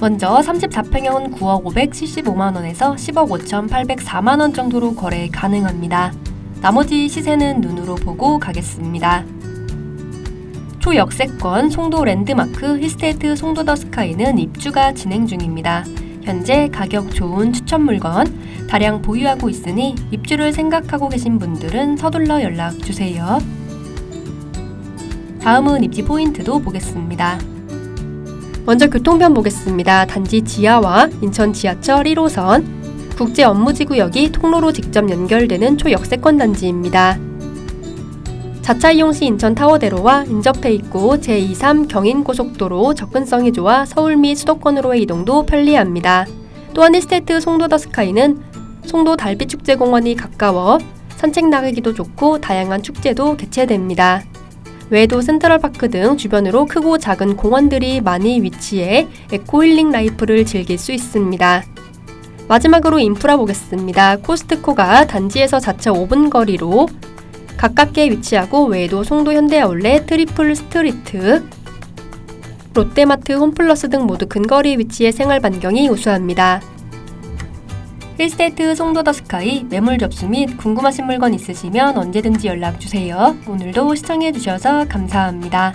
먼저 34평형은 9억 575만 원에서 10억 5,804만 원 정도로 거래 가능합니다. 나머지 시세는 눈으로 보고 가겠습니다. 초역세권 송도 랜드마크 힐스테이트 송도 더 스카이는 입주가 진행 중입니다. 현재 가격 좋은 추천 물건 다량 보유하고 있으니 입주를 생각하고 계신 분들은 서둘러 연락 주세요. 다음은 입지 포인트도 보겠습니다. 먼저 교통편 보겠습니다. 단지 지하와 인천 지하철 1호선, 국제 업무지구역이 통로로 직접 연결되는 초역세권 단지입니다. 자차 이용 시 인천 타워대로와 인접해 있고 제23 경인고속도로 접근성이 좋아 서울 및 수도권으로의 이동도 편리합니다. 또한 힐스테이트 송도 더 스카이는 송도 달빛축제공원이 가까워 산책 나가기도 좋고 다양한 축제도 개최됩니다. 외에도 센트럴파크 등 주변으로 크고 작은 공원들이 많이 위치해 에코힐링 라이프를 즐길 수 있습니다. 마지막으로 인프라 보겠습니다. 코스트코가 단지에서 자체 5분 거리로 가깝게 위치하고 외에도 송도 현대아울렛, 트리플 스트리트, 롯데마트, 홈플러스 등 모두 근거리 위치의 생활 반경이 우수합니다. 힐스테이트 송도 더 스카이 매물 접수 및 궁금하신 물건 있으시면 언제든지 연락 주세요. 오늘도 시청해 주셔서 감사합니다.